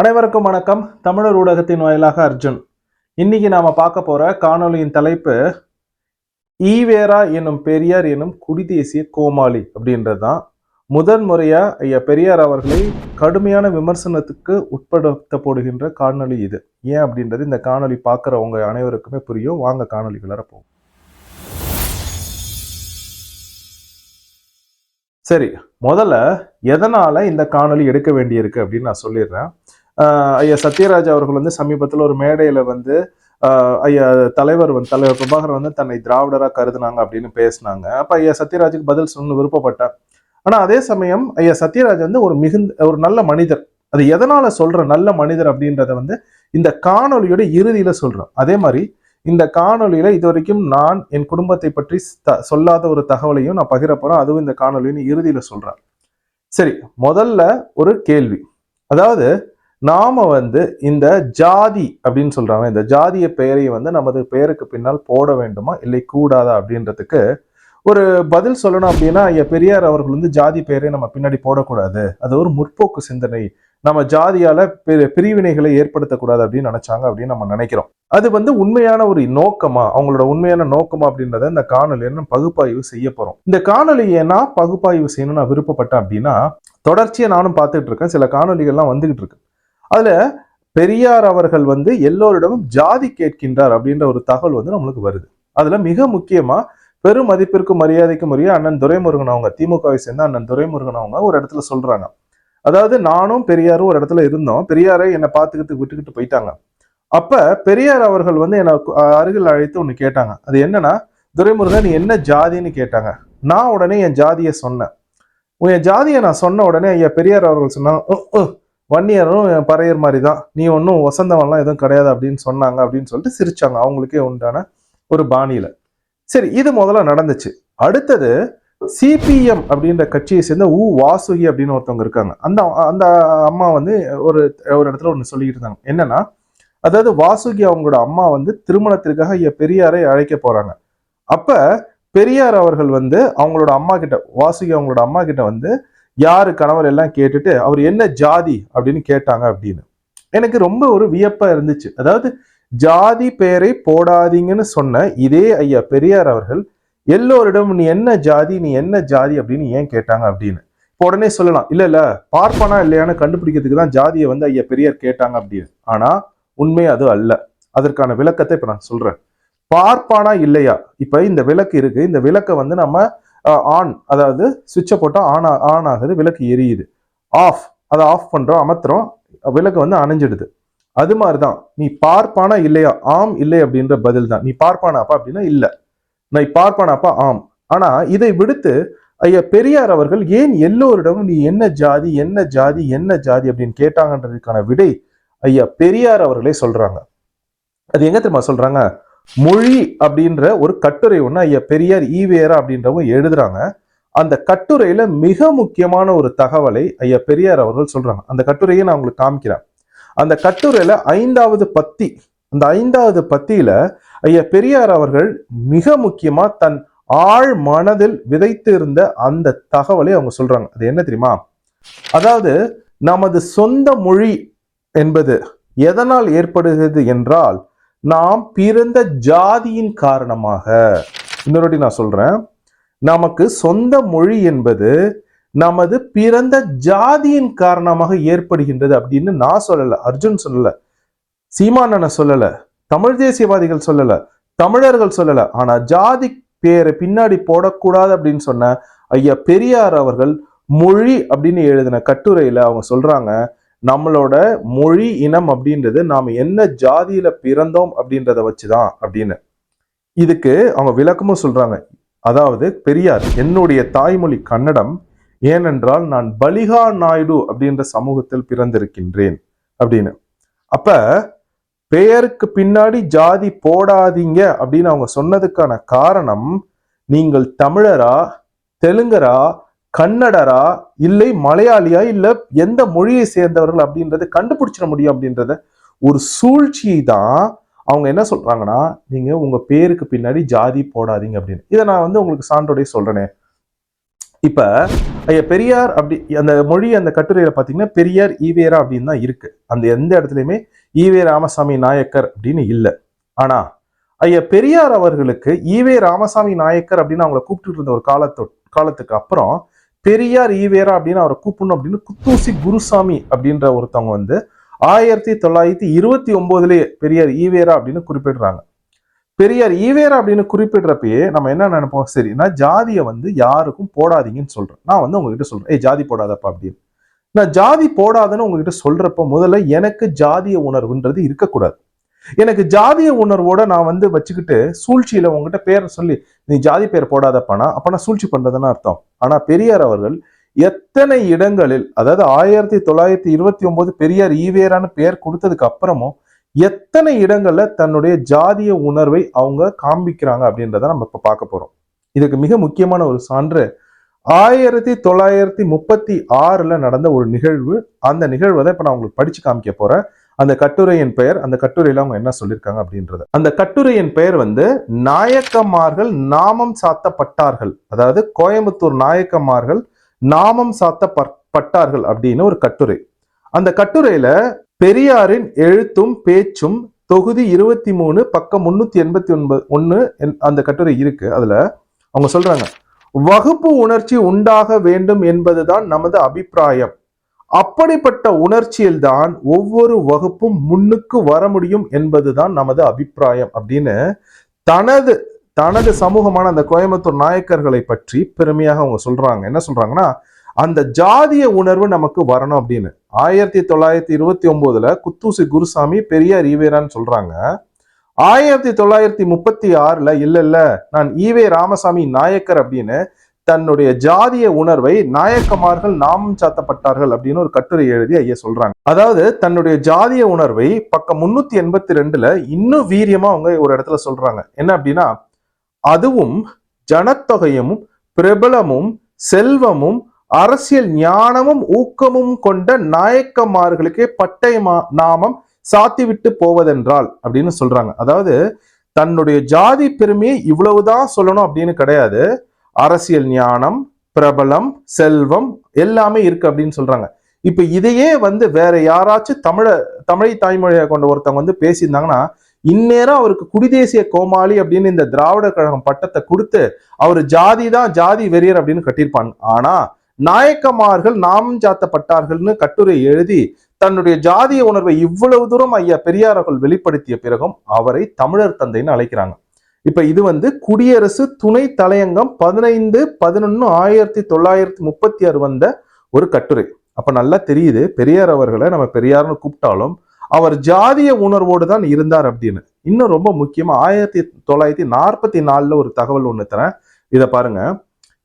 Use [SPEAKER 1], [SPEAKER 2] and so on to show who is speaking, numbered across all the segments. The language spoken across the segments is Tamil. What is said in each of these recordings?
[SPEAKER 1] அனைவருக்கும் வணக்கம். தமிழர் ஊடகத்தின் வாயிலாக அர்ஜுன். இன்னைக்கு நாம பார்க்க போற காணொளியின் தலைப்பு ஈவேரா என்னும் பெரியார் எனும் குடிதேசிய கோமாளி அப்படின்றது தான் முதன் முறையா ஐயா பெரியார் அவர்களை கடுமையான விமர்சனத்துக்கு உட்படுத்தப்படுகின்ற காணொளி இது. ஏன் அப்படின்றது இந்த காணொலி பார்க்குறவங்க அனைவருக்குமே புரியும். வாங்க காணொளிக்குள்ளார வளரப்போம் சரி முதல்ல எதனால இந்த காணொளி எடுக்க வேண்டியிருக்கு அப்படின்னு நான் சொல்லிடுறேன். ஐயா சத்யராஜ் அவர்கள் வந்து சமீபத்தில் ஒரு மேடையில் வந்து ஐயா தலைவர் வந்து தலைவர் பிரபாகர் வந்து தன்னை திராவிடராக கருதுனாங்க அப்படின்னு பேசினாங்க. அப்போ ஐயா சத்யராஜுக்கு பதில் சொல்ல விருப்பப்பட்டேன் ஆனால் அதே சமயம் ஐயா சத்யராஜ் வந்து ஒரு மிகுந்த ஒரு நல்ல மனிதர். அது எதனால சொல்ற நல்ல மனிதர் அப்படின்றத வந்து இந்த காணொளியோட இறுதியில சொல்றேன் அதே மாதிரி இந்த காணொலியில் இது வரைக்கும் நான் என் குடும்பத்தை பற்றி த- சொல்லாத ஒரு தகவலையும் நான் பகிர போறேன். அதுவும் இந்த காணொலின்னு இறுதியில சொல்றேன். சரி முதல்ல ஒரு கேள்வி. அதாவது நாம் வந்து இந்த ஜாதி அப்படின்னு சொல்கிறாங்க இந்த ஜாதிய பெயரை வந்து நமது பெயருக்கு பின்னால் போட வேண்டுமா? இல்லை கூடாதா? அப்படின்றதுக்கு ஒரு பதில் சொல்லணும் அப்படின்னா ஐயா பெரியார் அவர்கள் வந்து ஜாதி பெயரை நம்ம பின்னாடி போடக்கூடாது. அது ஒரு முற்போக்கு சிந்தனை. நம்ம ஜாதியால பிரிவினைகளை ஏற்படுத்தக்கூடாது அப்படின்னு நினைச்சாங்க அப்படின்னு நம்ம நினைக்கிறோம். அது வந்து உண்மையான ஒரு நோக்கமா? அவங்களோட உண்மையான நோக்கமா அப்படின்றத இந்த காணொலியை நம்ம பகுப்பாய்வு செய்ய போறோம். இந்த காணொலியை நான் பகுப்பாய்வு செய்யணும்னு நான் விருப்பப்பட்டேன் அப்படின்னா தொடர்ச்சியை நானும் பார்த்துட்டு இருக்கேன். சில காணொலிகள்லாம் வந்துகிட்டு இருக்கு. அதில் பெரியார் அவர்கள் வந்து எல்லோரிடமும் ஜாதி கேட்கின்றார் அப்படின்ற ஒரு தகவல் வந்து நம்மளுக்கு வருது. அதில் மிக முக்கியமாக பெரும் மதிப்பிற்கும் மரியாதைக்கும் உரிய அண்ணன் துரைமுருகன் அவங்க திமுகவை சேர்ந்த அண்ணன் துரைமுருகன் அவங்க ஒரு இடத்துல சொல்கிறாங்க அதாவது நானும் பெரியாரும் ஒரு இடத்துல இருந்தோம். பெரியாரை என்னை பார்த்துக்கிட்டு விட்டுக்கிட்டு போயிட்டாங்க. அப்ப பெரியார் அவர்கள் வந்து என்னை அருகில் அழைத்து ஒன்று கேட்டாங்க. அது என்னன்னா துரைமுருகன் நீ என்ன ஜாதின்னு கேட்டாங்க. நான் உடனே என் ஜாதியை சொன்னேன். உன் என் ஜாதியை நான் சொன்ன உடனே ஐயா பெரியார் அவர்கள் சொன்னாங்க ஒன் இயரும் பறையர் மாதிரி தான் நீ ஒன்றும் வசந்தவன்லாம் எதுவும் கிடையாது அப்படின்னு சொன்னாங்க அப்படின்னு சொல்லிட்டு சிரிச்சாங்க. அவங்களுக்கே உண்டான ஒரு பாணியில். சரி இது முதல்ல நடந்துச்சு. அடுத்தது சிபிஎம் அப்படின்ற கட்சியை சேர்ந்த உ வாசுகி அப்படின்னு ஒருத்தவங்க இருக்காங்க. அந்த அந்த அம்மா வந்து ஒரு ஒரு இடத்துல ஒன்று சொல்லிக்கிட்டு இருந்தாங்க. என்னன்னா அதாவது வாசுகி அவங்களோட அம்மா வந்து திருமணத்திற்காக ஐயா பெரியாரை அழைக்க போறாங்க. அப்ப பெரியார் அவர்கள் வந்து அவங்களோட அம்மா கிட்ட வாசுகி அவங்களோட அம்மா கிட்ட வந்து யாரு கணவர் எல்லாம் கேட்டுட்டு அவர் என்ன ஜாதி? அப்படின்னு கேட்டாங்க அப்படின்னு. எனக்கு ரொம்ப ஒரு வியப்பா இருந்துச்சு. அதாவது ஜாதி பெயரை போடாதீங்கன்னு சொன்ன இதே ஐயா பெரியார் அவர்கள் எல்லோரிடம் நீ என்ன ஜாதி நீ என்ன ஜாதி? அப்படின்னு ஏன் கேட்டாங்க அப்படின்னு. இப்போ உடனே சொல்லலாம் இல்ல இல்ல பார்ப்பனா இல்லையான்னு கண்டுபிடிக்கிறதுக்கு தான் ஜாதியை வந்து ஐயா பெரியார் கேட்டாங்க அப்படின்னு. ஆனா உண்மை அது அல்ல. அதற்கான விளக்கத்தை இப்ப நான் சொல்றேன். பார்ப்பானா இல்லையா? இப்ப இந்த விளக்கு இருக்கு. இந்த விளக்கை வந்து நம்ம ஆன் அதாவது சுவிட்சை போட்டால் ஆன் ஆன் ஆகுது விளக்கு எரியுது. ஆஃப் அதை ஆஃப் பண்றோம் அமர்த்துறோம் விளக்கு வந்து அணைஞ்சிடுது. அது மாதிரிதான். நீ பார்ப்பானா இல்லையா? ஆம் இல்லை அப்படின்ற பதில் தான் நீ பார்ப்பானாப்பா அப்படின்னா இல்ல. நீ பார்ப்பானாப்பா ஆம். ஆனா இதை விடுத்து ஐயா பெரியார் அவர்கள் ஏன் எல்லோரிடமும் நீ என்ன ஜாதி என்ன ஜாதி என்ன ஜாதி அப்படின்னு கேட்டாங்கன்றதுக்கான விடை ஐயா பெரியார் அவர்களே சொல்றாங்க. அது எங்க தெரியுமா சொல்றாங்க? மொழி அப்படின்ற ஒரு கட்டுரை ஒன்று ஐயா பெரியார் ஈவேரா அப்படின்றவங்க எழுதுறாங்க. அந்த கட்டுரையில மிக முக்கியமான ஒரு தகவலை ஐயா பெரியார் அவர்கள் சொல்றாங்க. அந்த கட்டுரையை நான் உங்களுக்கு காமிக்கிறேன். அந்த கட்டுரையில ஐந்தாவது பத்தி அந்த ஐந்தாவது பத்தியில ஐயா பெரியார் அவர்கள் மிக முக்கியமா தன் ஆழ் மனதில் விதைத்து இருந்த அந்த தகவலை அவங்க சொல்றாங்க. அது என்ன தெரியுமா? அதாவது நமது சொந்த மொழி என்பது எதனால் ஏற்படுகிறது என்றால் நாம் பிறந்த ஜாதியின் காரணமாக. இன்னொரு நான் சொல்றேன். நமக்கு சொந்த மொழி என்பது நமது பிறந்த ஜாதியின் காரணமாக ஏற்படுகின்றது அப்படின்னு நான் சொல்லல. அர்ஜுன் சொல்லல. சீமானனை சொல்லல. தமிழ் தேசியவாதிகள் சொல்லல. தமிழர்கள் சொல்லல. ஆனா ஜாதி பேரை பின்னாடி போடக்கூடாது அப்படின்னு சொன்ன ஐயா பெரியார் அவர்கள் மொழி அப்படின்னு எழுதின கட்டுரையில அவங்க சொல்றாங்க. நம்மளோட மொழி இனம் அப்படின்றது நாம் என்ன ஜாதியில பிறந்தோம் அப்படின்றத வச்சுதான் அப்படின்னு. இதுக்கு அவங்க விளக்கமும் சொல்றாங்க. அதாவது பெரியார் என்னுடைய தாய்மொழி கன்னடம் ஏனென்றால் நான் பலிகா நாயுடு அப்படின்ற சமூகத்தில் பிறந்திருக்கின்றேன் அப்படின்னு. அப்ப பெயருக்கு பின்னாடி ஜாதி போடாதீங்க அப்படின்னு அவங்க சொன்னதுக்கான காரணம் நீங்கள் தமிழரா தெலுங்கரா கன்னடரா இல்லை மலையாளியா இல்ல எந்த மொழியை சேர்ந்தவர்கள் அப்படின்றத கண்டுபிடிச்சிட முடியும் அப்படின்றத ஒரு சூழ்ச்சியை தான் அவங்க என்ன சொல்றாங்கன்னா நீங்க உங்க பேருக்கு பின்னாடி ஜாதி போடாதீங்க அப்படின்னு. இதை நான் வந்து உங்களுக்கு சான்றோடைய சொல்றேனே. இப்ப ஐயா பெரியார் அப்படி அந்த மொழி அந்த கட்டுரையில பாத்தீங்கன்னா பெரியார் ஈவேரா அப்படின்னு தான் இருக்கு. அந்த எந்த இடத்துலயுமே ஈவே ராமசாமி நாயக்கர் அப்படின்னு இல்லை. ஆனா ஐயா பெரியார் அவர்களுக்கு ஈவே ராமசாமி நாயக்கர் அப்படின்னு அவங்களை கூப்பிட்டு இருந்த ஒரு காலத்து காலத்துக்கு அப்புறம் பெரியார் ஈவேரா அப்படின்னு அவரை கூப்பிடணும் அப்படின்னு குத்தூசி குருசாமி அப்படின்ற ஒருத்தவங்க வந்து ஆயிரத்தி தொள்ளாயிரத்தி இருபத்தி ஒன்பதுலேயே பெரியார் ஈவேரா அப்படின்னு குறிப்பிடுறாங்க. பெரியார் ஈவேரா அப்படின்னு குறிப்பிடுறப்பயே நம்ம என்ன நினைப்போம்? சரி நான் ஜாதியை வந்து யாருக்கும் போடாதீங்கன்னு சொல்றேன். நான் வந்து உங்ககிட்ட சொல்றேன். ஏய் ஜாதி போடாதப்பா அப்படின்னு. நான் ஜாதி போடாதன்னு உங்ககிட்ட சொல்றப்ப முதல்ல எனக்கு ஜாதிய உணர்வுன்றது இருக்கக்கூடாது. எனக்கு ஜாதிய உணர்வோட நான் வந்து வச்சுக்கிட்டு சூழ்ச்சியில உங்ககிட்ட பேரை சொல்லி நீ ஜாதி பேர் போடாதப்பானா அப்போ நான் சூழ்ச்சி பண்றதுன்னு அர்த்தம். ஆனா பெரியார் அவர்கள் எத்தனை இடங்களில் அதாவது ஆயிரத்தி தொள்ளாயிரத்தி இருபத்தி ஒன்பது பெரியார் ஈவேரான்னு பெயர் கொடுத்ததுக்கு அப்புறமும் எத்தனை இடங்கள்ல தன்னுடைய ஜாதிய உணர்வை அவங்க காண்பிக்கிறாங்க அப்படின்றத நம்ம இப்ப பார்க்க போறோம். இதுக்கு மிக முக்கியமான ஒரு சான்று ஆயிரத்தி தொள்ளாயிரத்தி முப்பத்தி ஆறுல நடந்த ஒரு நிகழ்வு அந்த நிகழ்வை தான் இப்ப நான் உங்களுக்கு படிச்சு காமிக்க போறேன். அந்த கட்டுரையின் பெயர் அந்த கட்டுரையில் அவங்க என்ன சொல்லியிருக்காங்க அப்படின்றது. அந்த கட்டுரையின் பெயர் வந்து நாயக்கமார்கள் நாமம் சாத்தப்பட்டார்கள். அதாவது கோயம்புத்தூர் நாயக்கமார்கள் நாமம் சாத்தப்பட்டார்கள் அப்படின்னு ஒரு கட்டுரை. அந்த கட்டுரையில பெரியாரின் எழுத்தும் பேச்சும் தொகுதி இருபத்தி மூணு பக்கம் முன்னூத்தி எண்பத்தி ஒன்பது ஒன்னு அந்த கட்டுரை இருக்கு. அதுல அவங்க சொல்றாங்க வகுப்பு உணர்ச்சி உண்டாக வேண்டும் என்பதுதான் நமது அபிப்பிராயம். அப்படிப்பட்ட உணர்ச்சியில்தான் ஒவ்வொரு வகுப்பும் முன்னுக்கு வர முடியும் என்பதுதான் நமது அபிப்பிராயம் அப்படின்னு தனது தனது சமூகமான அந்த கோயம்புத்தூர் நாயக்கர்களை பற்றி பெருமையாக அவங்க சொல்றாங்க. என்ன சொல்றாங்கன்னா அந்த ஜாதிய உணர்வு நமக்கு வரணும் அப்படின்னு. ஆயிரத்தி தொள்ளாயிரத்தி இருபத்தி ஒன்பதுல குத்தூசி குருசாமி பெரியார் ஈவேரான்னு சொல்றாங்க. ஆயிரத்தி தொள்ளாயிரத்தி முப்பத்தி ஆறுல இல்ல இல்ல நான் ஈவே ராமசாமி நாயக்கர் அப்படின்னு தன்னுடைய ஜாதிய உணர்வை நாயக்கமார்கள் நாமம் சாத்தப்பட்டார்கள் அப்படின்னு ஒரு கட்டுரை எழுதி ஐயா சொல்றாங்க. அதாவது தன்னுடைய ஜாதிய உணர்வை பக்கம் முன்னூத்தி எண்பத்தி ரெண்டுல இன்னும் வீரியமா அவங்க ஒரு இடத்துல சொல்றாங்க. என்ன அப்படின்னா அதுவும் ஜனத்தொகையும் பிரபலமும் செல்வமும் அரசியல் ஞானமும் ஊக்கமும் கொண்ட நாயக்கமார்களுக்கே பட்டய நாமம் சாத்திவிட்டு போவதென்றால் அப்படின்னு சொல்றாங்க. அதாவது தன்னுடைய ஜாதி பெருமையை இவ்வளவுதான் சொல்லணும் அப்படின்னு கிடையாது. அரசியல் ஞானம் பிரபலம் செல்வம் எல்லாமே இருக்கு அப்படின்னு சொல்றாங்க. இப்ப இதையே வந்து வேற யாராச்சும் தமிழ தமிழை தாய்மொழியை கொண்ட ஒருத்தவங்க வந்து பேசியிருந்தாங்கன்னா இந்நேரம் அவருக்கு குடிதேசிய கோமாளி அப்படின்னு இந்த திராவிட கழகம் பட்டத்தை கொடுத்து அவர் ஜாதி தான் ஜாதி வெறியர் அப்படின்னு கட்டியிருப்பாங்க. ஆனா நாயக்கமார்கள் நாமம் சாத்தப்பட்டார்கள்னு கட்டுரை எழுதி தன்னுடைய ஜாதிய உணர்வை இவ்வளவு தூரம் ஐயா பெரியார் அவர்கள் வெளிப்படுத்திய பிறகும் அவரை தமிழர் தந்தைன்னு அழைக்கிறாங்க. இப்ப இது வந்து குடியரசு துணை தலையங்கம் பதினைந்து பதினொன்னு ஆயிரத்தி தொள்ளாயிரத்தி முப்பத்தி ஆறு வந்த ஒரு கட்டுரை. அப்ப நல்லா தெரியுது பெரியார் அவர்களை நம்ம பெரியார்னு கூப்பிட்டாலும் அவர் ஜாதிய உணர்வோடு தான் இருந்தார் அப்படின்னு. இன்னும் ரொம்ப முக்கியமா ஆயிரத்தி தொள்ளாயிரத்தி நாற்பத்தி நாலுல ஒரு தகவல் ஒன்று தரேன். இதை பாருங்க.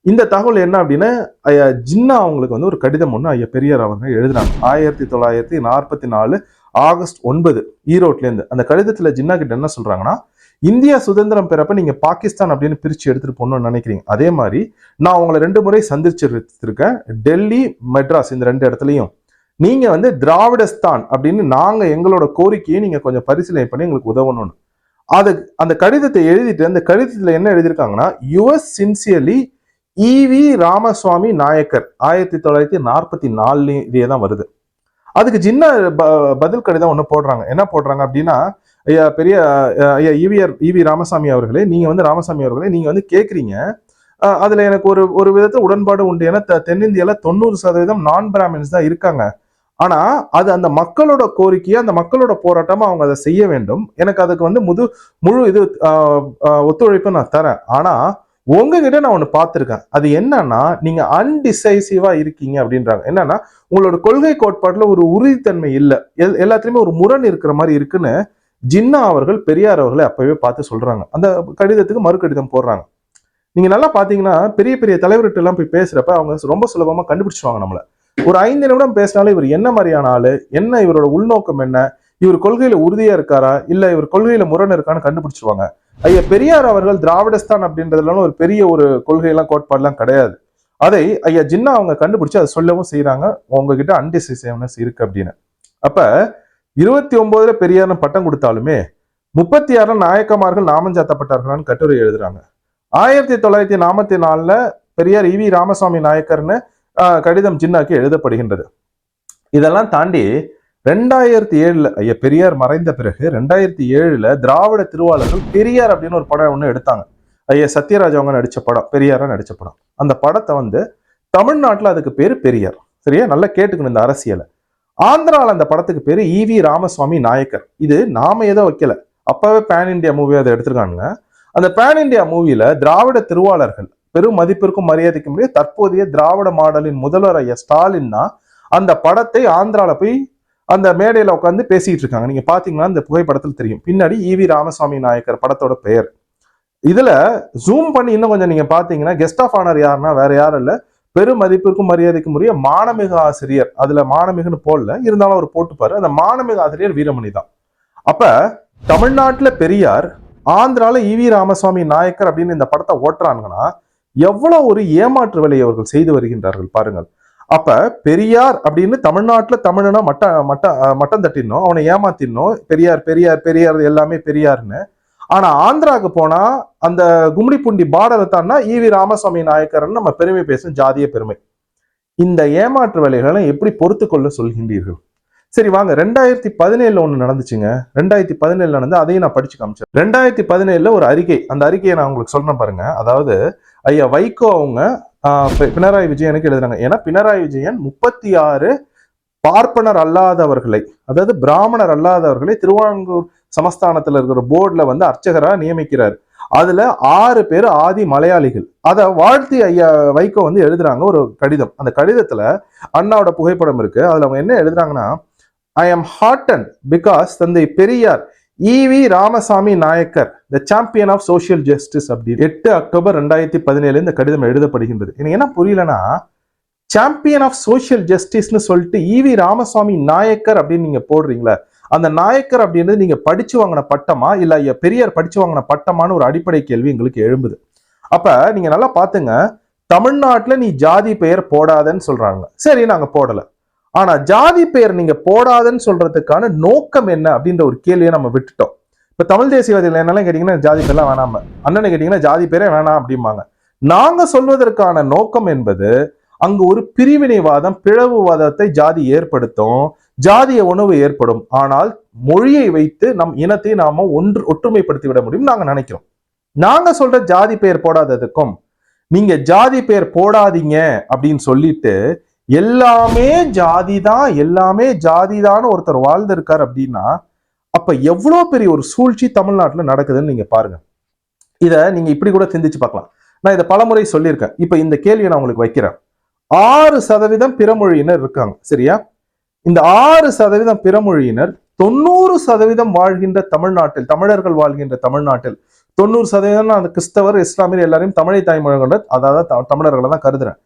[SPEAKER 1] இந்த தகவல் என்ன அப்படின்னா ஐயா ஜின்னா அவங்களுக்கு வந்து ஒரு கடிதம் ஒன்று ஐயா பெரியார் அவங்க எழுதினாங்க. ஆயிரத்தி தொள்ளாயிரத்தி நாற்பத்தி நாலு ஆகஸ்ட் ஒன்பது ஈரோட்லேருந்து அந்த கடிதத்தில் ஜின்னா கிட்ட என்ன சொல்கிறாங்கன்னா இந்தியா சுதந்திரம் பெறப்ப நீங்க பாகிஸ்தான் அப்படின்னு பிரிச்சு எடுத்துட்டு போகணும்னு நினைக்கிறீங்க. அதே மாதிரி நான் உங்களை ரெண்டு முறை சந்திச்சிருக்கேன் டெல்லி மெட்ராஸ் இந்த ரெண்டு இடத்துலையும். நீங்க வந்து திராவிடஸ்தான் அப்படின்னு நாங்க எங்களோட கோரிக்கையை நீங்க கொஞ்சம் பரிசீலனை பண்ணி எங்களுக்கு உதவணும்னு. அது அந்த கடிதத்தை எழுதிட்டு அந்த கடிதத்துல என்ன எழுதியிருக்காங்கன்னா yours sincerely E V Ramasamy Naicker ஆயிரத்தி தொள்ளாயிரத்தி நாற்பத்தி நாலுலேயே தான் வருது. அதுக்கு சின்ன பதில் கடிதம் ஒன்று போடுறாங்க. என்ன போடுறாங்க அப்படின்னா ஐயா பெரிய ஐயா இவிஆர் இவி ராமசாமி அவர்களே நீங்கள் வந்து ராமசாமி அவர்களே நீங்கள் வந்து கேட்குறீங்க அதில் எனக்கு ஒரு ஒரு விதத்தை உடன்பாடு உண்டு. ஏன்னா தென்னிந்தியாவில் தொண்ணூறு சதவீதம் நான் பிராமின்ஸ் தான் இருக்காங்க. ஆனா அது அந்த மக்களோட கோரிக்கையை அந்த மக்களோட போராட்டமா அவங்க அதை செய்ய வேண்டும். எனக்கு அதுக்கு வந்து முது முழு இது ஒத்துழைப்பு நான் தரேன். ஆனா உங்ககிட்ட நான் ஒன்று பார்த்துருக்கேன். அது என்னன்னா நீங்க அன்டிசைசிவா இருக்கீங்க அப்படின்றாங்க. என்னன்னா உங்களோட கொள்கை கோட்பாட்டில் ஒரு உறுதித்தன்மை இல்லை. எல் எல்லாத்துலேயுமே ஒரு முரண் இருக்கிற மாதிரி இருக்குன்னு ஜின்னா அவர்கள் பெரியார் அவர்களை அப்பவே பார்த்து சொல்றாங்க. அந்த கடிதத்துக்கு மறு கடிதம் போடுறாங்க. நீங்க நல்லா பாத்தீங்கன்னா பெரிய பெரிய தலைவர்கிட்ட எல்லாம் போய் பேசுறப்ப அவங்க ரொம்ப சுலபமா கண்டுபிடிச்சிருவாங்க நம்மள. ஒரு ஐந்து நிமிடம் பேசினாலும் இவர் என்ன மாதிரியான ஆளு? என்ன இவரோட உள்நோக்கம் என்ன? இவர் கொள்கையில உறுதியா இருக்காரா? இல்ல இவர் கொள்கையில முரண் இருக்கான்னு கண்டுபிடிச்சிருவாங்க. ஐயா பெரியார் அவர்கள் திராவிடஸ்தான் அப்படின்றதுலாம் ஒரு பெரிய ஒரு கொள்கையெல்லாம் கோட்பாடுலாம் கிடையாது. அதை ஐயா ஜின்னா அவங்க கண்டுபிடிச்சு அதை சொல்லவும் செய்யறாங்க உங்ககிட்ட அன்டிசிசிவ்னஸ் இருக்கு அப்படின்னு. அப்ப இருபத்தி ஒன்பதுல பெரியார்னு பட்டம் கொடுத்தாலுமே முப்பத்தி ஆறுல நாயக்கமார்கள் நாமஞ்சாத்தப்பட்டார்களான்னு கட்டுரை எழுதுறாங்க. ஆயிரத்தி தொள்ளாயிரத்தி நாற்பத்தி நாலுல பெரியார் இவி ராமசாமி நாயக்கர்னு ஆஹ், கடிதம் ஜின்னாக்கு எழுதப்படுகின்றது. இதெல்லாம் தாண்டி ரெண்டாயிரத்தி ஏழுல ஐயா பெரியார் மறைந்த பிறகு ரெண்டாயிரத்தி ஏழுல திராவிட திருவாளர்கள் பெரியார் அப்படின்னு ஒரு படம் ஒன்று எடுத்தாங்க. ஐயா சத்யராஜ் அவங்க நடிச்ச படம் பெரியாரா நடித்த படம். அந்த படத்தை வந்து தமிழ்நாட்டுல அதுக்கு பேர் பெரியார். சரியா? நல்லா கேட்டுக்கணும் இந்த அரசியலை. ஆந்திராவில் அந்த படத்துக்கு பேர் ஈவி ராமசுவாமி நாயக்கர். இது நாம ஏதோ வைக்கல? அப்பவே பேன் இந்தியா மூவி அதை எடுத்திருக்கானுங்க. அந்த பேன் இந்தியா மூவியில திராவிட திருவாளர்கள் பெரும் மதிப்பிற்கும் மரியாதைக்கும் முடிய தற்போதைய திராவிட மாடலின் முதல்வர் ஐயா ஸ்டாலின் தான் அந்த படத்தை ஆந்திரால போய் அந்த மேடையில உட்காந்து பேசிட்டு இருக்காங்க. நீங்க பாத்தீங்கன்னா இந்த புகைப்படத்தில் தெரியும். பின்னாடி ஈவி ராமசாமி நாயக்கர் படத்தோட பெயர். இதுல ஜூம் பண்ணி இன்னும் கொஞ்சம் நீங்க பாத்தீங்கன்னா கெஸ்ட் ஆஃப் ஆனர் யாருன்னா வேற யாரும் இல்லை. பெரும் மதிப்பிற்கும் மரியாதைக்கும் உரிய மானமிகு ஆசிரியர். அதுல மானமிகுன்னு போடல. இருந்தாலும் அவர் போட்டுப்பாரு. அந்த மானமிகு ஆசிரியர் வீரமணி தான். அப்ப தமிழ்நாட்டுல பெரியார் ஆந்திரால வி ராமசாமி நாயக்கர் அப்படின்னு இந்த படத்தை ஓட்டுறாங்கன்னா எவ்வளவு ஒரு ஏமாற்று வேலையை அவர்கள் செய்து வருகின்றார்கள் பாருங்கள். அப்ப பெரியார் அப்படின்னு தமிழ்நாட்டுல தமிழனா மட்ட மட்ட மட்டம் தட்டினோம் அவனை ஏமாத்தினோம் பெரியார் பெரியார் பெரியார் எல்லாமே பெரியார்னு ஆனா ஆந்திராவுக்கு போனா அந்த கும்மிடிப்பூண்டி பார்டரை தாண்டா ஈவி ராமசாமி நாயக்கர்னு நம்ம பெருமை பேசும் ஜாதிய பெருமை. இந்த ஏமாற்று வேலைகளை எப்படி பொறுத்து கொள்ள சொல்கின்றீர்கள்? சரி வாங்க. ரெண்டாயிரத்தி பதினேழுல ஒன்று நடந்துச்சுங்க. ரெண்டாயிரத்தி பதினேழுல நடந்து அதையும் நான் படிச்சு காமிச்சேன் ரெண்டாயிரத்தி பதினேழுல ஒரு அறிக்கை. அந்த அறிக்கையை நான் உங்களுக்கு சொல்றேன் பாருங்க. அதாவது ஐயா வைகோ அவங்க பினராயி விஜயனுக்கு எழுதுறாங்க. ஏன்னா பினராயி விஜயன் முப்பத்தி ஆறு பார்ப்பனர் அல்லாதவர்களை அதாவது பிராமணர் அல்லாதவர்களை திருவாங்கூர் சமஸ்தானத்தில் இருக்கிற போர்டில் வந்து அர்ச்சகராக நியமிக்கிறார். அதுல ஆறு பேர் ஆதி மலையாளிகள். அதை வாழ்த்தி ஐயா வைகோ வந்து எழுதுறாங்க ஒரு கடிதம். அந்த கடிதத்துல அண்ணாவோட புகைப்படம் இருக்கு. அதுல அவங்க என்ன எழுதுறாங்கன்னா ஐ எம் ஹார்டன் பிகாஸ் தந்தை Periyar E V Ramasamy Naicker the champion of social justice அப்படி எட்டு அக்டோபர் ரெண்டாயிரத்தி பதினேழு இந்த கடிதம் எழுதப்படுகின்றது. எனக்கு என்ன புரியலன்னா சாம்பியன் ஆஃப் சோஷியல் ஜஸ்டிஸ்னு சொல்லிட்டு ஈவி ராமசாமி நாயக்கர் அப்படின்னு நீங்க போடுறீங்களா அந்த நாயக்கர் அப்படின்றது நீங்க படிச்சு வாங்கின பட்டமா? இல்ல பெரியார் படிச்சு வாங்கின பட்டமான்னு ஒரு அடிப்படை கேள்வி எங்களுக்கு எழும்புது. அப்ப நீங்க நல்லா பாத்துங்க. தமிழ்நாட்டுல நீ ஜாதி பெயர் போடாதன்னு சொல்றாங்க. சரி நாங்க போடல. ஆனா ஜாதி பெயர் நீங்க போடாதன்னு சொல்றதுக்கான நோக்கம் என்ன அப்படின்ற ஒரு கேள்வியை நம்ம விட்டுட்டோம். இப்ப தமிழ் தேசியவாதிகள் என்னெல்லாம் கேட்டீங்கன்னா ஜாதி பேர்லாம் வேணாம. அண்ணனை கேட்டீங்கன்னா ஜாதி பேரே வேணாம் அப்படிம்பாங்க. நாங்க சொல்வதற்கான நோக்கம் என்பது அங்கு ஒரு பிரிவினைவாதம் பிளவுவாதத்தை ஜாதி ஏற்படுத்தும் ஜாதிய உணவு ஏற்படும். ஆனால் மொழியை வைத்து நம் இனத்தை நாம ஒன்று ஒற்றுமைப்படுத்தி விட முடியும் நாங்க நினைக்கிறோம். நாங்க சொல்ற ஜாதி பெயர் போடாததுக்கும் நீங்க ஜாதி பெயர் போடாதீங்க அப்படின்னு சொல்லிட்டு எல்லாமே ஜாதி தான் எல்லாமே ஜாதி தான் ஒருத்தர் வாழ்ந்திருக்கார் அப்படின்னா அப்ப எவ்வளவு பெரிய ஒரு சூழ்ச்சி தமிழ்நாட்டுல நடக்குதுன்னு நீங்க பாருங்க. இத நீங்க இப்படி கூட சிந்திச்சு பார்க்கலாம். நான் இதை பலமுறை சொல்லியிருக்கேன். இப்ப இந்த கேள்வியை நான் உங்களுக்கு வைக்கிறேன். ஆறு சதவீதம் பிறமொழியினர் இருக்காங்க. சரியா? இந்த ஆறு சதவீதம் பிறமொழியினர் தொண்ணூறு சதவீதம் வாழ்கின்ற தமிழ்நாட்டில் தமிழர்கள் வாழ்கின்ற தமிழ்நாட்டில் தொண்ணூறு சதவீதம் அந்த கிறிஸ்தவர் இஸ்லாமியர் எல்லாரையும் தமிழை தாய்மொழி கொண்ட அதாவது தமிழர்களை தான் கருதுறேன்.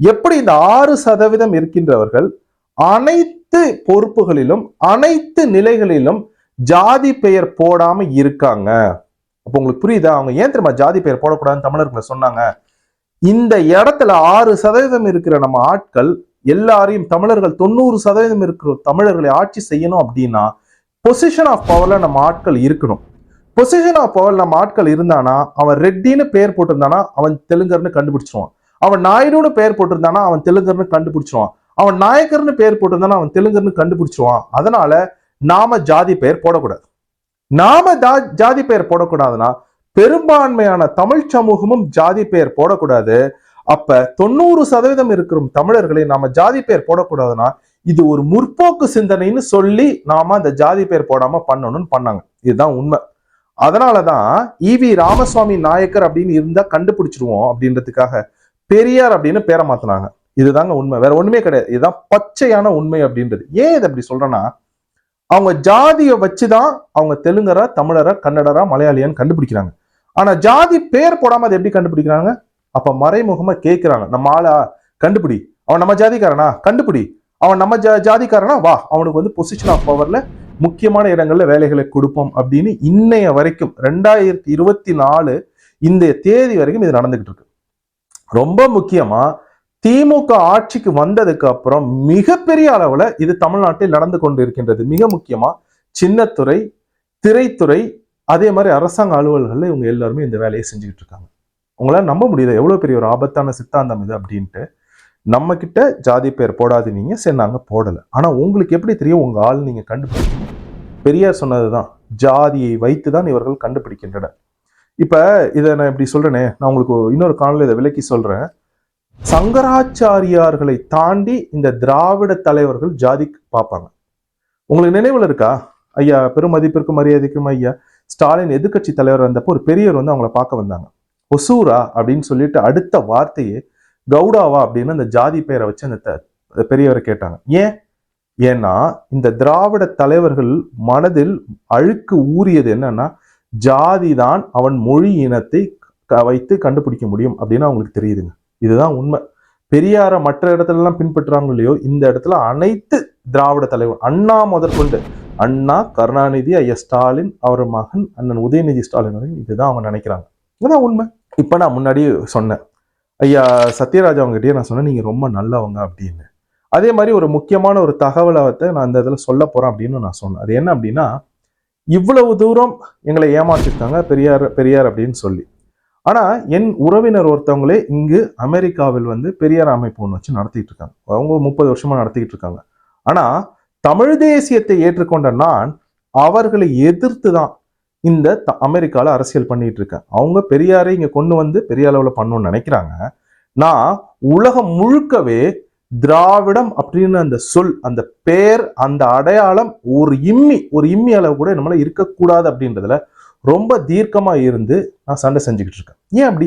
[SPEAKER 1] எப்படி இந்த ஆறு சதவீதம் இருக்கின்றவர்கள் அனைத்து பொறுப்புகளிலும் அனைத்து நிலைகளிலும் ஜாதி பெயர் போடாம இருக்காங்க? அப்போ உங்களுக்கு புரியுதா? அவங்க ஏன் திரும்ப ஜாதி பெயர் போடக்கூடாதுன்னு தமிழர்களை சொன்னாங்க? இந்த இடத்துல ஆறு சதவீதம் இருக்கிற நம்ம ஆட்கள் எல்லாரையும் தமிழர்கள் தொண்ணூறு சதவீதம் இருக்கிற தமிழர்களை ஆட்சி செய்யணும் அப்படின்னா பொசிஷன் ஆஃப் பவர்ல நம்ம ஆட்கள் இருக்கணும். பொசிஷன் ஆஃப் பவர் நம்ம ஆட்கள் இருந்தானா அவன் ரெட்டின்னு பெயர் போட்டிருந்தானா அவன் தெலுங்கர்னு கண்டுபிடிச்சிருவான். அவன் நாயுடுன்னு பெயர் போட்டிருந்தானா அவன் தெலுங்கர்னு கண்டுபிடிச்சிருவான். அவன் நாயக்கர்னு பெயர் போட்டிருந்தானா அவன் தெலுங்கர்னு கண்டுபிடிச்சிருவான். அதனால நாம ஜாதி பெயர் போடக்கூடாது. நாம ஜா- ஜாதி பெயர் போடக்கூடாதுன்னா பெரும்பான்மையான தமிழ் சமூகமும் ஜாதி பெயர் போடக்கூடாது. அப்ப தொண்ணூறு சதவீதம் இருக்கிற தமிழர்களை நாம ஜாதி பெயர் போடக்கூடாதுன்னா இது ஒரு முற்போக்கு சிந்தனைன்னு சொல்லி நாம அந்த ஜாதி பெயர் போடாம பண்ணணும்னு பண்ணாங்க. இதுதான் உண்மை. அதனாலதான் ஈவி ராமசுவாமி நாயக்கர் அப்படின்னு இருந்தா கண்டுபிடிச்சிருவோம் அப்படின்றதுக்காக பெரியார் அப்படின்னு பேரை மாத்தினாங்க. இதுதாங்க உண்மை. வேற ஒண்ணுமே கிடையாது. இதுதான் பச்சையான உண்மை அப்படின்றது. ஏன் இதை அப்படி சொல்றேன்னா அவங்க ஜாதியை வச்சுதான் அவங்க தெலுங்கரா தமிழரா கன்னடரா மலையாளியான்னு கண்டுபிடிக்கிறாங்க. ஆனா ஜாதி பேர் போடாம அதை எப்படி கண்டுபிடிக்கிறாங்க? அப்ப மறைமுகமா கேட்கிறாங்க. நம்ம ஆளா கண்டுபிடி. அவன் நம்ம ஜாதிக்காரனா? கண்டுபிடி. அவன் நம்ம ஜா ஜாதிக்காரனா? வா அவனுக்கு வந்து பொசிஷன் ஆஃப் பவர்ல முக்கியமான இடங்கள்ல வேலைகளை கொடுப்போம் அப்படின்னு இன்னைய வரைக்கும் ரெண்டாயிரத்தி இருபத்தி நாலு இந்த தேதி வரைக்கும் இது நடந்துகிட்டு இருக்கு. ரொம்ப முக்கியமா திமுக ஆட்சிக்கு வந்ததுக்கு அப்புறம் மிகப்பெரிய அளவுல இது தமிழ்நாட்டில் நடந்து கொண்டு இருக்கின்றது மிக முக்கியமா சின்னத்துறை திரைத்துறை அதே மாதிரி அரசாங்க அலுவல்களில் இவங்க எல்லாருமே இந்த வேலையை செஞ்சுக்கிட்டு இருக்காங்க. உங்களால் நம்ப முடியுது எவ்வளவு பெரிய ஒரு ஆபத்தான சித்தாந்தம் இது அப்படின்ட்டு. நம்ம கிட்ட ஜாதி பேர் போடாதீங்க சரி நாங்க போடலை. ஆனா உங்களுக்கு எப்படி தெரியும்? உங்க ஆள் நீங்க கண்டுபிடிக்கணும் பெரியார் சொன்னதுதான். ஜாதியை வைத்து தான் இவர்கள் கண்டுபிடிக்கின்றனர். இப்ப இதை நான் இப்படி சொல்றேனே நான் உங்களுக்கு இன்னொரு காணொலி இதை விளக்கி சொல்றேன். சங்கராச்சாரியார்களை தாண்டி இந்த திராவிட தலைவர்கள் ஜாதி பார்ப்பாங்க. உங்களுக்கு நினைவில் இருக்கா? ஐயா பெருமதிப்பிற்கும் மரியாதைக்கும் ஐயா ஸ்டாலின் எதிர்கட்சி தலைவர் வந்தப்போ ஒரு பெரியவர் வந்து அவங்கள பார்க்க வந்தாங்க. ஒசூரா அப்படின்னு சொல்லிட்டு அடுத்த வார்த்தையே கவுடாவா அப்படின்னு அந்த ஜாதி பெயரை வச்சு அந்த த- பெரியவரை கேட்டாங்க. ஏன்? ஏன்னா இந்த திராவிட தலைவர்கள் மனதில் அழுக்கு ஊறியது என்னன்னா ஜாதி தான் அவன் மொழி இனத்தை க- வைத்து கண்டுபிடிக்க முடியும் அப்படின்னு அவங்களுக்கு தெரியுதுங்க. இதுதான் உண்மை. பெரியாரை மற்ற இடத்துல எல்லாம் பின்பற்றுறாங்க இல்லையோ இந்த இடத்துல அனைத்து திராவிட தலைவர் அண்ணா முதற்கொண்டு அண்ணா கருணாநிதி ஐயா ஸ்டாலின் அவர் மகன் அண்ணன் உதயநிதி ஸ்டாலின் வரைக்கும் இதுதான் அவங்க நினைக்கிறாங்க. இதுதான் உண்மை. இப்போ நான் முன்னாடி சொன்னேன். ஐயா சத்யராஜ் அவங்ககிட்டயே நான் சொன்னேன் நீங்கள் ரொம்ப நல்லவங்க அப்படின்னு. அதே மாதிரி ஒரு முக்கியமான ஒரு தகவலை வந்து நான் இந்த இதில் சொல்ல போகிறேன் அப்படின்னு நான் சொன்னேன். அது என்ன அப்படின்னா இவ்வளவு தூரம் எங்களை ஏமாற்றிருக்காங்க பெரியார் பெரியார் அப்படின்னு சொல்லி. ஆனா என் உறவினர் ஒருத்தவங்களே இங்கு அமெரிக்காவில் வந்து பெரியார் அமைப்பு ஒன்று வச்சு நடத்திட்டு இருக்காங்க. அவங்க முப்பது வருஷமா நடத்திக்கிட்டு இருக்காங்க. ஆனா தமிழ் தேசியத்தை ஏற்றுக்கொண்ட நான் அவர்களை எதிர்த்து தான் இந்த த- அமெரிக்காவில் அரசியல் பண்ணிட்டு இருக்கேன். அவங்க பெரியாரை இங்கே கொண்டு வந்து பெரிய அளவில் பண்ணணும்னு நினைக்கிறாங்க. நான் உலகம் முழுக்கவே திராவிடம் அப்படின்னு அந்த சொல் அந்த பேர் அந்த அடையாளம் ஒரு இம்மி ஒரு இம்மி அளவு கூட நம்மளால இருக்கக்கூடாது அப்படின்றதுல ரொம்ப தீர்க்கமா இருந்து நான் சண்டை செஞ்சுக்கிட்டு இருக்கேன். ஏன் அப்படி?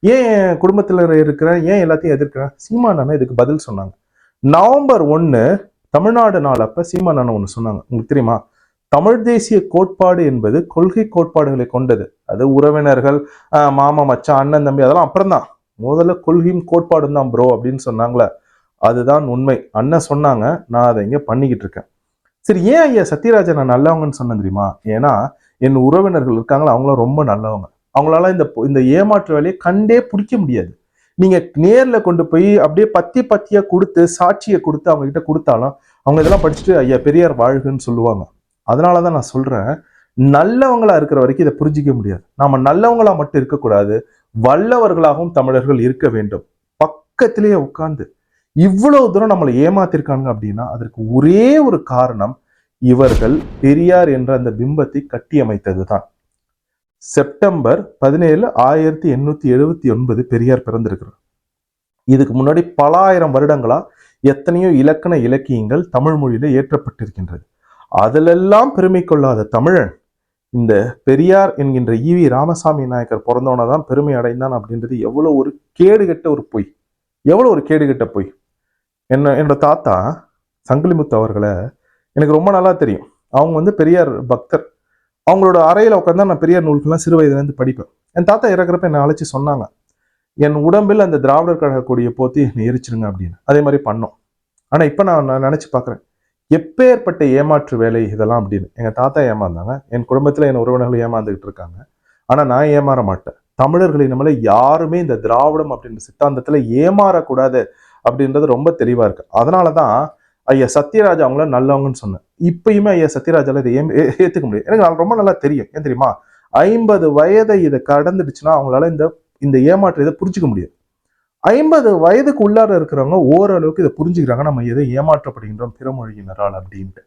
[SPEAKER 1] ஏன் என் குடும்பத்துல இருக்கிறேன் ஏன் எல்லாத்தையும் எதிர்க்கிறேன்? சீமானண்ணா இதுக்கு பதில் சொன்னாங்க. நவம்பர் ஒன்னு தமிழ்நாடு நாள் அப்போ சீமா அண்ணன் ஒன்று சொன்னாங்க. உங்களுக்கு தெரியுமா? தமிழ் தேசிய கோட்பாடு என்பது கொள்கை கோட்பாடுகளை கொண்டது. அது உறவினர்கள் ஆஹ் மாமா மச்சான் அண்ணன் தம்பி அதெல்லாம் அப்புறம்தான் முதல்ல கொள்கையும் கோட்பாடும் தான் ப்ரோ அப்படின்னு சொன்னாங்களே. அதுதான் உண்மை. அண்ணன் சொன்னாங்க. நான் அதை இங்கே பண்ணிக்கிட்டு இருக்கேன். சரி ஏன் ஐயா சத்யராஜன் நான் நல்லவங்கன்னு சொன்னேன் தெரியுமா? ஏன்னா என் உறவினர்கள் இருக்காங்களா? அவங்களாம் ரொம்ப நல்லவங்க. அவங்களால இந்த இந்த ஏமாற்று வேலையை கண்டே பிடிக்க முடியாது. நீங்க நேர்ல கொண்டு போய் அப்படியே பத்தி பத்தியா கொடுத்து சாட்சியை கொடுத்து அவங்க கிட்ட கொடுத்தாலும் அவங்க இதெல்லாம் படிச்சுட்டு ஐயா பெரியார் வாழ்குன்னு சொல்லுவாங்க. அதனாலதான் நான் சொல்றேன் நல்லவங்களா இருக்கிற வரைக்கும் இதை புரிஞ்சிக்க முடியாது. நாம நல்லவங்களா மட்டும் இருக்கக்கூடாது வல்லவர்களாகவும் தமிழர்கள் இருக்க வேண்டும். பக்கத்திலேயே உட்கார்ந்து இவ்வளவு தூரம் நம்மளை ஏமாத்திருக்காங்க அப்படின்னா அதற்கு ஒரே ஒரு காரணம் இவர்கள் பெரியார் என்ற அந்த பிம்பத்தை கட்டியமைத்தது தான் செப்டம்பர் பதினேழு ஆயிரத்தி எண்ணூத்தி எழுபத்தி ஒன்பது பெரியார் பிறந்திருக்கிறார். இதுக்கு முன்னாடி பல ஆயிரம் வருடங்களா எத்தனையோ இலக்கண இலக்கியங்கள் தமிழ் மொழியில ஏற்றப்பட்டிருக்கின்றது. அதிலெல்லாம் பெருமை கொள்ளாத தமிழன் இந்த பெரியார் என்கின்ற ஈவி ராமசாமி நாயக்கர் பிறந்தவனை தான் பெருமை அடைந்தான் அப்படின்றது எவ்வளோ ஒரு கேடுகெட்ட ஒரு பொய். எவ்வளோ ஒரு கேடுகெட்ட பொய். என்ன என்னோட தாத்தா சங்கிலிமுத்து அவர்களை எனக்கு ரொம்ப நல்லா தெரியும். அவங்க வந்து பெரியார் பக்தர். அவங்களோட அறையில் உட்காந்து நான் பெரியார் நூல்கள்லாம் சிறு வயதுலேருந்து படிப்பேன். என் தாத்தா இறக்குறப்ப என்னை அழைச்சி சொன்னாங்க என் உடம்பில் அந்த திராவிடர் கழக கொடியை போத்தி என்னை எரிச்சிருங்க அப்படின்னு. அதே மாதிரி பண்ணோம். ஆனால் இப்போ நான் நான் நினச்சி பார்க்குறேன் எப்பேற்பட்ட ஏமாற்று வேலை இதெல்லாம் அப்படின்னு. எங்கள் தாத்தா ஏமாந்தாங்க என் குடும்பத்தில் என் உறவினர்கள் ஏமாந்துக்கிட்டு இருக்காங்க. ஆனால் நான் ஏமாற மாட்டேன். தமிழர்களின் நம்மள யாருமே இந்த திராவிடம் அப்படின்ற சித்தாந்தத்தில் ஏமாறக்கூடாது அப்படின்றது ரொம்ப தெளிவாக இருக்குது அதனால தான் ஐயா சத்யராஜ் அவங்கள நல்லவங்கன்னு சொன்னேன். இப்பயுமே ஐயா சத்யராஜால இதை ஏற்றுக்க ஏ- முடியும் எனக்கு நான் ரொம்ப நல்லா தெரியும். ஏன் தெரியுமா? ஐம்பது வயதை இதை கடந்துடுச்சுன்னா அவங்களால இந்த இந்த ஏமாற்று இதை புரிஞ்சுக்க முடியாது. ஐம்பது வயதுக்கு உள்ளார இருக்கிறவங்க ஓரளவுக்கு இதை புரிஞ்சுக்கிறாங்க. நம்ம எதை ஏமாற்றப்படுகின்றோம் பிறமொழியினரால் அப்படின்ட்டு.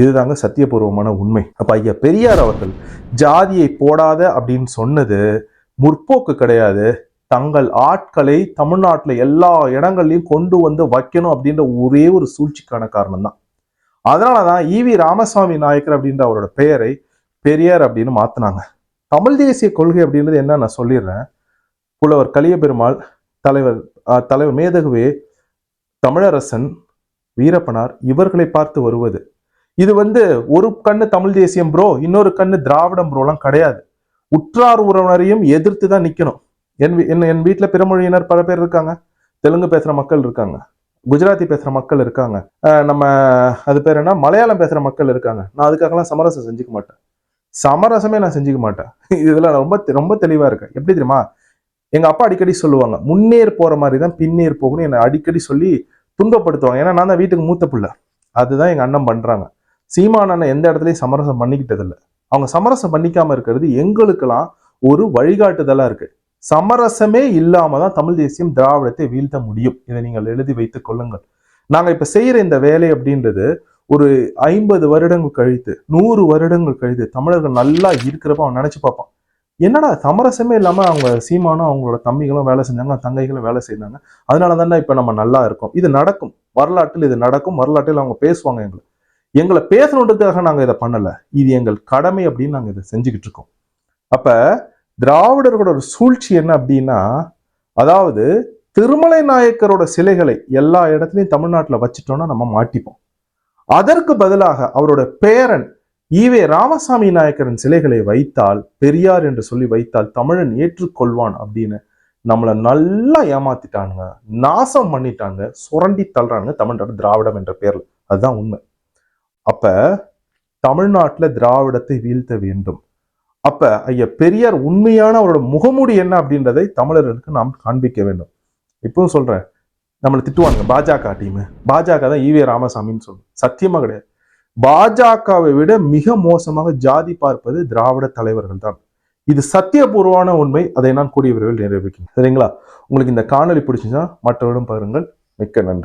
[SPEAKER 1] இதுதாங்க சத்தியபூர்வமான உண்மை. அப்ப ஐயா பெரியார் அவர்கள் ஜாதியை போடாத அப்படின்னு சொன்னது முற்போக்கு கிடையாது. தங்கள் ஆட்களை தமிழ்நாட்டுல எல்லா இடங்கள்லையும் கொண்டு வந்து வைக்கணும் அப்படின்ற ஒரே ஒரு சூழ்ச்சிக்கான காரணம் தான் அதனாலதான் ஈவி ராமசாமி நாயக்கர் அப்படின்ற அவரோட பெயரை பெரியார் அப்படின்னு மாத்தினாங்க. தமிழ் தேசிய கொள்கை அப்படின்றது என்ன நான் சொல்லிடுறேன். புலவர் கலியபெருமாள் தலைவர் தலைவர் மேதகுவே தமிழரசன் வீரப்பனார் இவர்களை பார்த்து வருவது. இது வந்து ஒரு கண்ணு தமிழ் தேசியம் ப்ரோ இன்னொரு கண்ணு திராவிடம் ப்ரோலாம் கிடையாது. உற்றார் உறவினரையும் எதிர்த்து தான் நிக்கணும். என் வீ- என் என் வீட்டில் பிறமொழியினர் பல பேர் இருக்காங்க. தெலுங்கு பேசுகிற மக்கள் இருக்காங்க. குஜராத்தி பேசுகிற மக்கள் இருக்காங்க. நம்ம அது பேர் என்ன? மலையாளம் பேசுகிற மக்கள் இருக்காங்க. நான் அதுக்காகலாம் சமரசம் செஞ்சுக்க மாட்டேன். சமரசமே நான் செஞ்சுக்க மாட்டேன். இதில் ரொம்ப தெ- ரொம்ப தெளிவாக இருக்கேன். எப்படி தெரியுமா? எங்கள் அப்பா அடிக்கடி சொல்லுவாங்க முன்னேர் போகிற மாதிரி தான் பின்னேர் போகணும் என்னை அடிக்கடி சொல்லி துன்பப்படுத்துவாங்க. ஏன்னா நான் தான் வீட்டுக்கு மூத்த பிள்ளை. அதுதான் எங்கள் அண்ணன் பண்ணுறாங்க சீமான அண்ணன் எந்த இடத்துலையும் சமரசம் பண்ணிக்கிட்டதில்லை. அவங்க சமரசம் பண்ணிக்காமல் இருக்கிறது எங்களுக்கெல்லாம் ஒரு வழிகாட்டுதலாக இருக்குது சமரசமே இல்லாம தான் தமிழ் தேசியம் திராவிடத்தை வீழ்த்த முடியும். இதை நீங்கள் எழுதி வைத்துக் கொள்ளுங்கள். நாங்க இப்ப செய்யற இந்த வேலை அப்படின்றது ஒரு ஐம்பது வருடங்கள் கழித்து நூறு வருடங்கள் கழித்து தமிழர்கள் நல்லா இருக்கிறப்ப அவன் நினைச்சு பார்ப்பான். என்னடா சமரசமே இல்லாமல் அவங்க சீமானும் அவங்களோட தம்பிகளும் வேலை செஞ்சாங்க தங்கைகளும் வேலை செய்தாங்க. அதனால தானே இப்போ நம்ம நல்லா இருக்கோம். இது நடக்கும். வரலாற்றில் இது நடக்கும். வரலாற்றில் அவங்க பேசுவாங்க எங்களை. எங்களை பேசணுன்றதுக்காக நாங்கள் இதை பண்ணலை. இது எங்கள் கடமை அப்படின்னு நாங்கள் இதை செஞ்சுக்கிட்டு இருக்கோம். அப்போ திராவிடர்களோட ஒரு சூழ்ச்சி என்ன அப்படின்னா அதாவது திருமலை நாயக்கரோட சிலைகளை எல்லா இடத்துலையும் தமிழ்நாட்டில் வச்சுட்டோம்னா நம்ம மாட்டிப்போம். அதற்கு பதிலாக அவரோட பேரன் ஈவே ராமசாமி நாயக்கரின் சிலைகளை வைத்தால் பெரியார் என்று சொல்லி வைத்தால் தமிழன் ஏற்றுக்கொள்வான் அப்படின்னு நம்மளை நல்லா ஏமாத்திட்டானுங்க. நாசம் பண்ணிட்டாங்க. சுரண்டி தள்ளுறாங்க தமிழ்நாடு திராவிடம் என்ற பேர்ல. அதுதான் உண்மை. அப்ப தமிழ்நாட்டுல திராவிடத்தை வீழ்த்த வேண்டும். அப்ப ஐயா பெரியார் உண்மையான அவரோட முகமூடி என்ன அப்படின்றதை தமிழர்களுக்கு நாம் காண்பிக்க வேண்டும். இப்பவும் சொல்றேன் நம்மளை திட்டுவாங்க பாஜக டீம் பாஜக தான் ஈவே ராமசாமின்னு சொல்லணும் சத்தியமா கிடையாது. பாஜகவை விட மிக மோசமாக ஜாதி பார்ப்பது திராவிட தலைவர்கள் தான். இது சத்தியபூர்வமான உண்மை. அதை நான் கூடிய விரைவில் நிரூபிக்கிறேன் சரிங்களா? உங்களுக்கு இந்த காணொலி பிடிச்சிருந்தா மற்றவரிடம் பாருங்கள் மிக்க நன்றி.